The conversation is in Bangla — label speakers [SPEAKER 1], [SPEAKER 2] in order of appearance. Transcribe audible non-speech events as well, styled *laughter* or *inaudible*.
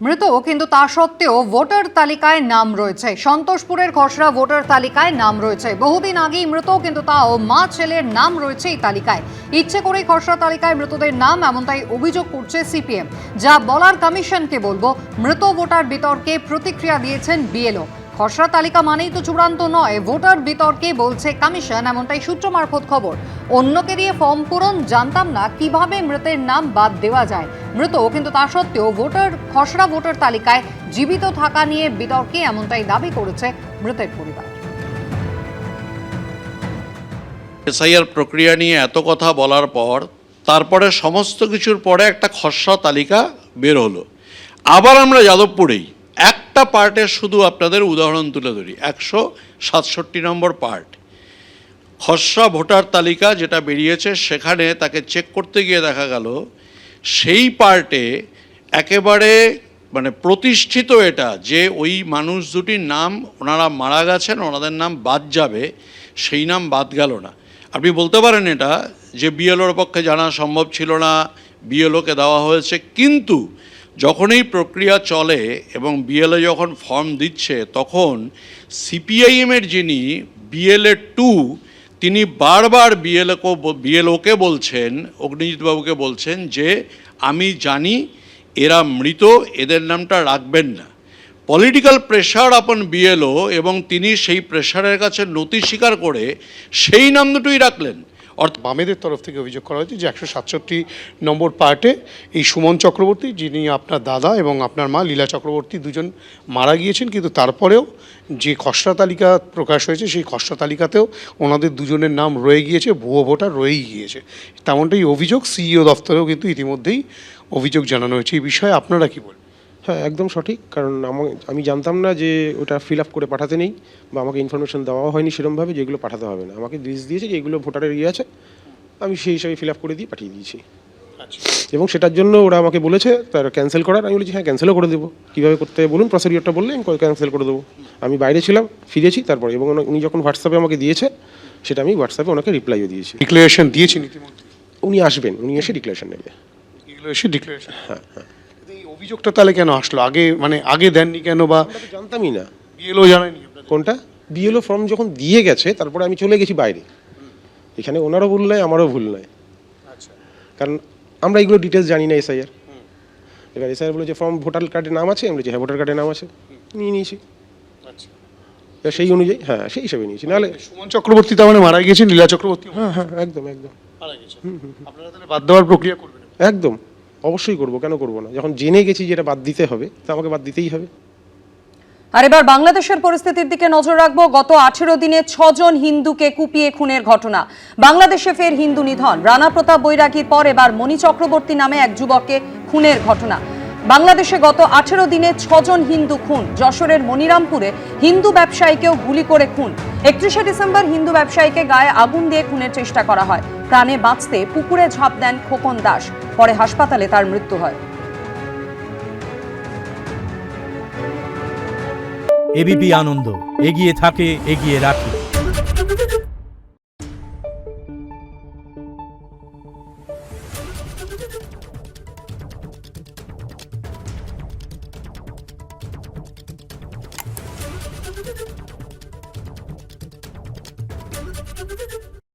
[SPEAKER 1] মৃত কিন্তু তা সত্ত্বেও ভোটার তালিকায় নাম রয়েছে। সন্তোষপুরের খসড়া ভোটার তালিকায় নাম রয়েছে। বহুদিন আগেই মৃত কিন্তু তাও মা ছেলের নাম রয়েছে এই তালিকায়। ইচ্ছে করেই খসড়া তালিকায় মৃতদের নাম, এমনটাই অভিযোগ করছে সিপিএম। যা বলার কমিশনকে বলব, মৃত ভোটার বিতর্কে প্রতিক্রিয়া দিয়েছেন বিএলও। খসড়া তালিকা মানেই তো চূড়ান্ত নয়। ভোটার বিতর্কে বলছে কমিশন, এমনটাই সূত্র মারফত খবর। অন্যকে দিয়ে ফর্ম পূরণ জানতাম না, কীভাবে মৃতের নাম বাদ দেওয়া যায়? মৃত, কিন্তু তা সত্ত্বেও ভোটার, খসড়া ভোটার তালিকায় জীবিত থাকা নিয়ে বিতর্কে এমনটাই দাবি করেছে মৃতের পরিবার।
[SPEAKER 2] এসআইআর প্রক্রিয়া নিয়ে এত কথা বলার পর, তারপরে সমস্ত কিছুর পরে একটা খসড়া তালিকা বের হলো। আবার আমরা যাদবপুরেই একটা পার্টের শুধু আপনাদের উদাহরণ তুলে ধরি। একশো সাতষট্টি নম্বর পার্ট। খসড়া ভোটার তালিকা যেটা বেরিয়েছে, সেখানে তাকে চেক করতে গিয়ে দেখা গেল, সেই পার্টে একেবারে মানে প্রতিষ্ঠিত এটা যে ওই মানুষ দুটির নাম ওনারা মারা গেছেন, ওনাদের নাম বাদ যাবে, সেই নাম বাদ গেল না। আপনি বলতে পারেন এটা যে বিএলওর পক্ষে জানা সম্ভব ছিল না, বিএলওকে দেওয়া হয়েছে, কিন্তু যখন এই প্রক্রিয়া চলে এবং বিএলএ যখন ফর্ম দিচ্ছে, তখন সিপিআইএমের যিনি বিএলএ টু তিনি বারবার বিএলওকে বিএলওকে বলছেন অগ্নিজিৎবাবুকে বলছেন যে, আমি জানি এরা মৃত, এদের নামটা রাখবেন না। পলিটিক্যাল প্রেশার আপন বিএলও এবং তিনি সেই প্রেশারের কাছে নতি স্বীকার করে সেই নাম দুটোই রাখলেন। অর্থাৎ
[SPEAKER 3] বামেদের তরফ থেকে অভিযোগ করা হয়েছে যে একশো সাতষট্টি নম্বর পার্টে এই সুমন চক্রবর্তী, যিনি আপনার দাদা এবং আপনার মা লীলা চক্রবর্তী দুজন মারা গিয়েছেন, কিন্তু তারপরেও যে খসড়া তালিকা প্রকাশ হয়েছে, সেই খসড়া তালিকাতেও ওনাদের দুজনের নাম রয়ে গিয়েছে, ভুয়ো ভোটার রয়েই গিয়েছে। তেমনটাই অভিযোগ সিইও দফতরেও কিন্তু ইতিমধ্যেই অভিযোগ জানানো হয়েছে। এই বিষয়ে আপনারা কি বলবেন?
[SPEAKER 4] হ্যাঁ একদম সঠিক কারণ আমা- আমি জানতাম না যে ওটা ফিল আপ করে পাঠাতে নেই বা আমাকে ইনফরমেশন দেওয়া হয়নি সেরকমভাবে যেগুলো পাঠাতে হবে না। আমাকে লিস্ট দিয়েছে যে এগুলো ভোটারের ইয়ে আছে আমি সেই হিসাবে ফিল আপ করে দিয়ে পাঠিয়ে দিয়েছি। এবং সেটার জন্য ওরা আমাকে বলেছে তার ক্যান্সেল করার। আমি বলেছি হ্যাঁ ক্যান্সেলও করে দেবো। কীভাবে করতে হবে বলুন? প্রসিডিওরটা বললে আমি ক্যান্সেল করে দেবো। আমি বাইরে ছিলাম ফিরেছি তারপরে। এবং উনি যখন হোয়াটসঅ্যাপে আমাকে দিয়েছে সেটা আমি হোয়াটসঅ্যাপে ওনাকে রিপ্লাইও দিয়েছি।
[SPEAKER 3] ডিক্লারেশন দিয়েছেন ইতিমধ্যে?
[SPEAKER 4] উনি আসবেন উনি এসে ডিক্লারেশন নেবে।
[SPEAKER 3] এগুলো এসে ডিক্লারেশন হ্যাঁ হ্যাঁ। অভিযোগটা তাহলে কেন আসলো? আগে মানে আগে দেননি কেন বা
[SPEAKER 4] জানতামই না।
[SPEAKER 3] বিএলও জানায়নি
[SPEAKER 4] কোনটা? বিএলও ফর্ম যখন দিয়ে গেছে তারপরে আমি চলে গেছি বাইরে। এখানে ওনারও ভুল নয় আমারও ভুল নয়। কারণ আমরা এগুলো ডিটেলস জানি না এসআইআর এবার এসআইআর বলে যে ফর্ম ভোটার কার্ডে নাম আছে? আমি বলেছি হ্যাঁ ভোটার কার্ডে নাম আছে। নিয়ে নিয়েছি। এবার সেই অনুযায়ী হ্যাঁ সেই হিসাবে নিয়েছি। নাহলে
[SPEAKER 3] সুমন চক্রবর্তী তার মানে মারা গিয়েছে লীলা চক্রবর্তী।
[SPEAKER 4] হ্যাঁ হ্যাঁ একদম একদম।
[SPEAKER 3] মারা গেছেন আপনারা তাহলে বাদ দেওয়ার প্রক্রিয়া করবেন।
[SPEAKER 4] একদম। অবশ্যই করব, কেন করব না? যখন জেনে গেছি যেটা বাদ দিতে হবে, তা আমাকে বাদ দিতেই হবে।
[SPEAKER 5] আর এবার বাংলাদেশের পরিস্থিতির দিকে নজর রাখব। গত আঠেরো দিনে ছজন হিন্দুকে কুপিয়ে খুনের ঘটনা। বাংলাদেশে ফের হিন্দু নিধন। রানা প্রতাপ বৈরাগীর পর এবার মণি চক্রবর্তী নামে এক যুবককে খুনের ঘটনা। বাংলাদেশে গত আঠেরো দিনে ছজন হিন্দু খুন। যশোরের মনিরামপুরে হিন্দু ব্যবসায়ীকেও গুলি করে খুন। একত্রিশে ডিসেম্বর হিন্দু ব্যবসায়ীকে গায়ে আগুন দিয়ে খুনের চেষ্টা করা হয়। প্রাণে বাঁচতে পুকুরে ঝাঁপ দেন খোকন দাস। পরে হাসপাতালে তার মৃত্যু হয়।
[SPEAKER 6] এবিপি আনন্দ। এগিয়ে থাকে, এগিয়ে রাখে। thank *laughs* you